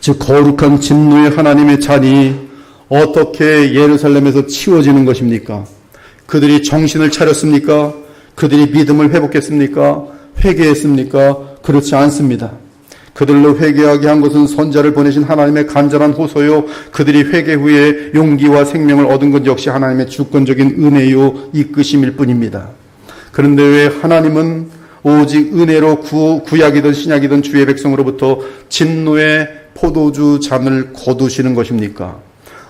즉 거룩한 진노의 하나님의 잔이 어떻게 예루살렘에서 치워지는 것입니까? 그들이 정신을 차렸습니까? 그들이 믿음을 회복했습니까? 회개했습니까? 그렇지 않습니다. 그들로 회개하게 한 것은 선자를 보내신 하나님의 간절한 호소요. 그들이 회개 후에 용기와 생명을 얻은 것 역시 하나님의 주권적인 은혜요 이끄심일 뿐입니다. 그런데 왜 하나님은 오직 은혜로 구, 구약이든 신약이든 주의 백성으로부터 진노의 포도주 잔을 거두시는 것입니까?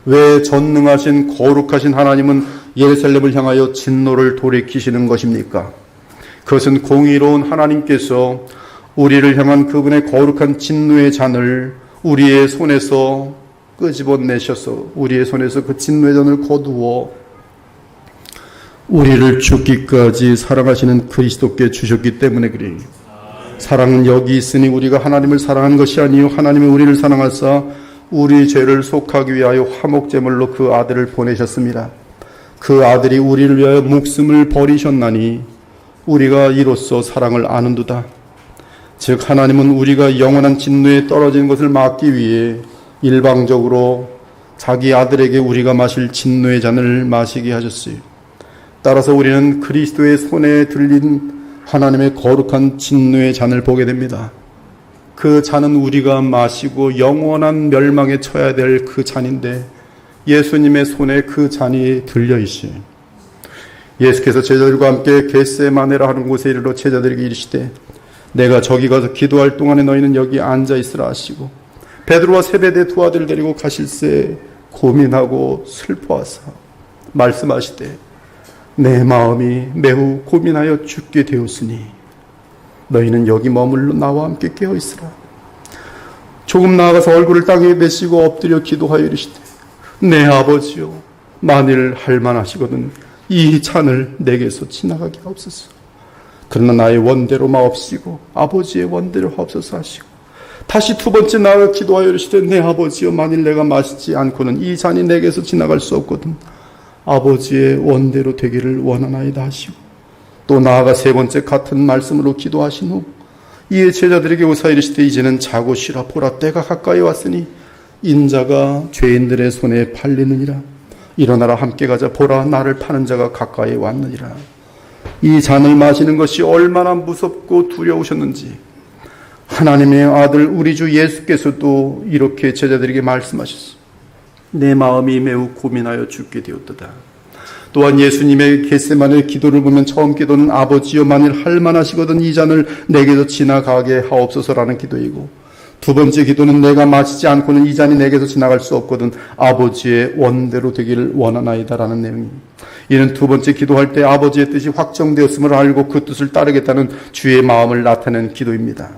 왜 전능하신 거룩하신 하나님은 예루살렘을 향하여 진노를 돌이키시는 것입니까? 그것은 공의로운 하나님께서 우리를 향한 그분의 거룩한 진노의 잔을 우리의 손에서 끄집어내셔서 우리의 손에서 그 진노의 잔을 거두어 우리를 죽기까지 사랑하시는 그리스도께 주셨기 때문에 그리 사랑은 여기 있으니 우리가 하나님을 사랑한 것이 아니요 하나님이 우리를 사랑하사 우리 죄를 속하기 위하여 화목제물로 그 아들을 보내셨습니다. 그 아들이 우리를 위하여 목숨을 버리셨나니 우리가 이로써 사랑을 아는도다. 즉 하나님은 우리가 영원한 진노에 떨어지는 것을 막기 위해 일방적으로 자기 아들에게 우리가 마실 진노의 잔을 마시게 하셨어요. 따라서 우리는 그리스도의 손에 들린 하나님의 거룩한 진노의 잔을 보게 됩니다. 그 잔은 우리가 마시고 영원한 멸망에 처해야 될 그 잔인데 예수님의 손에 그 잔이 들려 있어요. 예수께서 제자들과 함께 겟세마네라 하는 곳에 이르러 제자들에게 이르시되 내가 저기 가서 기도할 동안에 너희는 여기 앉아 있으라 하시고 베드로와 세베대 두 아들 데리고 가실새 고민하고 슬퍼하사 말씀하시되 내 마음이 매우 고민하여 죽게 되었으니 너희는 여기 머물러 나와 함께 깨어 있으라. 조금 나아가서 얼굴을 땅에 내시고 엎드려 기도하여 이르시되 내 아버지여 만일 할만하시거든 이 잔을 내게서 지나가게 하옵소서. 그러나 나의 원대로 마옵시고 아버지의 원대로 하옵소서 하시고 다시 두 번째 나아가 기도하여 이르시되 내 아버지여 만일 내가 마시지 않고는 이 잔이 내게서 지나갈 수 없거든 아버지의 원대로 되기를 원하나이다 하시고 또 나아가 세 번째 같은 말씀으로 기도하신 후 이에 제자들에게 오사 이르시되 이제는 자고 쉬라 보라 때가 가까이 왔으니 인자가 죄인들의 손에 팔리느니라 일어나라 함께 가자 보라 나를 파는 자가 가까이 왔느니라 이 잔을 마시는 것이 얼마나 무섭고 두려우셨는지 하나님의 아들 우리 주 예수께서도 이렇게 제자들에게 말씀하셨습니다. 내 마음이 매우 고민하여 죽게 되었도다. 또한 예수님의 겟세만의 기도를 보면 처음 기도는 아버지여 만일 할만하시거든 이 잔을 내게서 지나가게 하옵소서라는 기도이고 두 번째 기도는 내가 마시지 않고는 이 잔이 내게서 지나갈 수 없거든 아버지의 원대로 되기를 원하나이다라는 내용입니다. 이는 두 번째 기도할 때 아버지의 뜻이 확정되었음을 알고 그 뜻을 따르겠다는 주의 마음을 나타낸 기도입니다.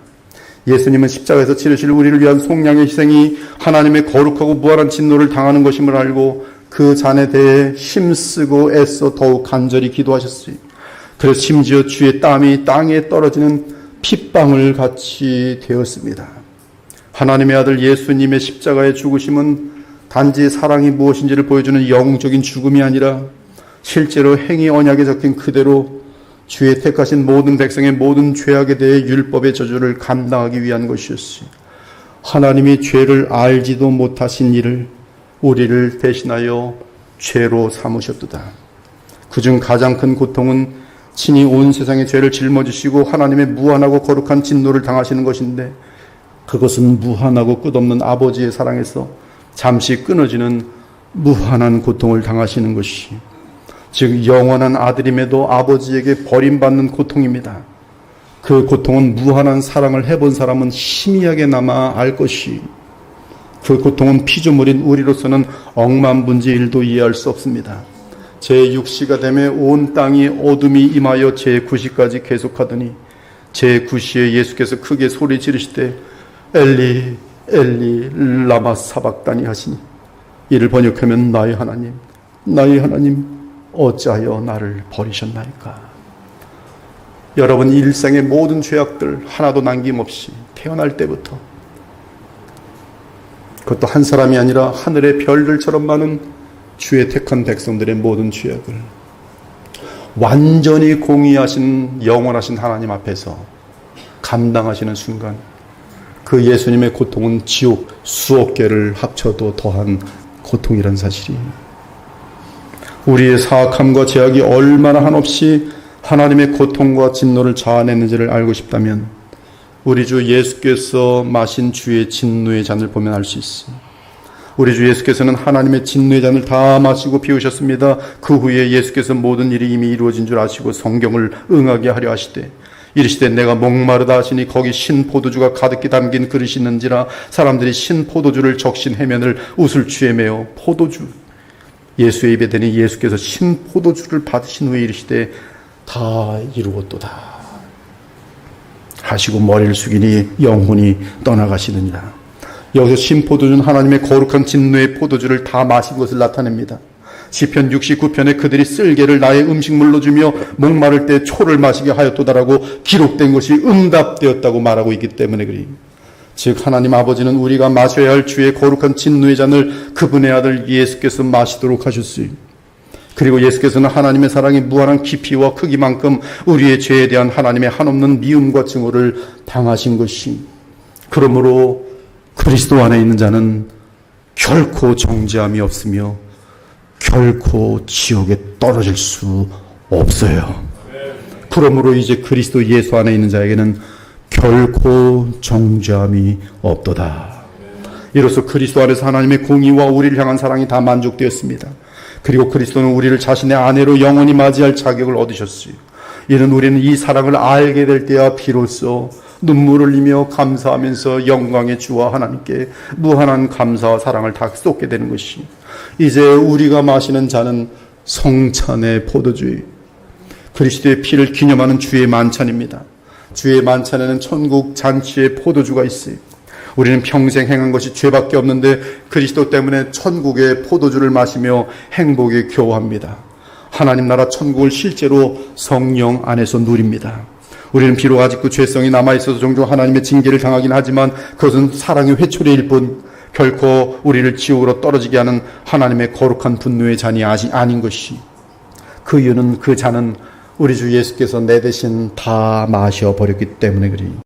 예수님은 십자가에서 치르실 우리를 위한 속량의 희생이 하나님의 거룩하고 무한한 진노를 당하는 것임을 알고 그 잔에 대해 힘쓰고 애써 더욱 간절히 기도하셨어요. 그래서 심지어 주의 땀이 땅에 떨어지는 핏방울 같이 되었습니다. 하나님의 아들 예수님의 십자가의 죽으심은 단지 사랑이 무엇인지를 보여주는 영웅적인 죽음이 아니라 실제로 행위 언약에 적힌 그대로 주의 택하신 모든 백성의 모든 죄악에 대해 율법의 저주를 감당하기 위한 것이었어요. 하나님이 죄를 알지도 못하신 일을 우리를 대신하여 죄로 삼으셨도다. 그중 가장 큰 고통은 친히 온 세상의 죄를 짊어지시고 하나님의 무한하고 거룩한 진노를 당하시는 것인데 그것은 무한하고 끝없는 아버지의 사랑에서 잠시 끊어지는 무한한 고통을 당하시는 것이 즉 영원한 아들임에도 아버지에게 버림받는 고통입니다. 그 고통은 무한한 사랑을 해본 사람은 희미하게 남아 알 것이 그 고통은 피조물인 우리로서는 억만분지 일도 이해할 수 없습니다. 제6시가 되매 온 땅이 어둠이 임하여 제9시까지 계속하더니 제9시에 예수께서 크게 소리 지르시되 엘리 엘리 라마 사박다니 하시니 이를 번역하면 나의 하나님 나의 하나님 어찌하여 나를 버리셨나이까? 여러분 일생의 모든 죄악들 하나도 남김없이 태어날 때부터 그것도 한 사람이 아니라 하늘의 별들처럼 많은 주의 택한 백성들의 모든 죄악을 완전히 공의하신 영원하신 하나님 앞에서 감당하시는 순간 그 예수님의 고통은 지옥 수억 개를 합쳐도 더한 고통이란 사실이 우리의 사악함과 제약이 얼마나 한없이 하나님의 고통과 진노를 자아냈는지를 알고 싶다면 우리 주 예수께서 마신 주의 진노의 잔을 보면 알 수 있습니다. 우리 주 예수께서는 하나님의 진노의 잔을 다 마시고 비우셨습니다. 그 후에 예수께서 모든 일이 이미 이루어진 줄 아시고 성경을 응하게 하려 하시되 이르시되 내가 목마르다 하시니 거기 신 포도주가 가득히 담긴 그릇이 있는지라 사람들이 신 포도주를 적신 해면을 웃을 취에 매어 포도주 예수의 입에 대니 예수께서 신 포도주를 받으신 후에 이르시되 다 이루었도다 하시고 머리를 숙이니 영혼이 떠나가시느니라 여기서 신포도주는 하나님의 거룩한 진노의 포도주를 다 마신 것을 나타냅니다. 시편 69편에 그들이 쓸개를 나의 음식물로 주며 목마를 때 초를 마시게 하였도다라고 기록된 것이 응답되었다고 말하고 있기 때문에 그리. 즉 하나님 아버지는 우리가 마셔야 할 주의 거룩한 진노의 잔을 그분의 아들 예수께서 마시도록 하셨어요. 그리고 예수께서는 하나님의 사랑이 무한한 깊이와 크기만큼 우리의 죄에 대한 하나님의 한없는 미움과 증오를 당하신 것이 그러므로 그리스도 안에 있는 자는 결코 정죄함이 없으며 결코 지옥에 떨어질 수 없어요. 그러므로 이제 그리스도 예수 안에 있는 자에게는 결코 정죄함이 없도다. 이로써 그리스도 안에서 하나님의 공의와 우리를 향한 사랑이 다 만족되었습니다. 그리고 그리스도는 우리를 자신의 아내로 영원히 맞이할 자격을 얻으셨어요. 이는 우리는 이 사랑을 알게 될 때야 비로소 눈물을 흘리며 감사하면서 영광의 주와 하나님께 무한한 감사와 사랑을 다 쏟게 되는 것이 이제 우리가 마시는 잔은 성찬의 포도주의 그리스도의 피를 기념하는 주의 만찬입니다. 주의 만찬에는 천국 잔치의 포도주가 있어요. 우리는 평생 행한 것이 죄밖에 없는데 그리스도 때문에 천국의 포도주를 마시며 행복에 교합니다. 하나님 나라 천국을 실제로 성령 안에서 누립니다. 우리는 비록 아직도 죄성이 남아있어서 종종 하나님의 징계를 당하긴 하지만 그것은 사랑의 회초리일 뿐 결코 우리를 지옥으로 떨어지게 하는 하나님의 거룩한 분노의 잔이 아닌 것이 그 이유는 그 잔은 우리 주 예수께서 내 대신 다 마셔 버렸기 때문에 그리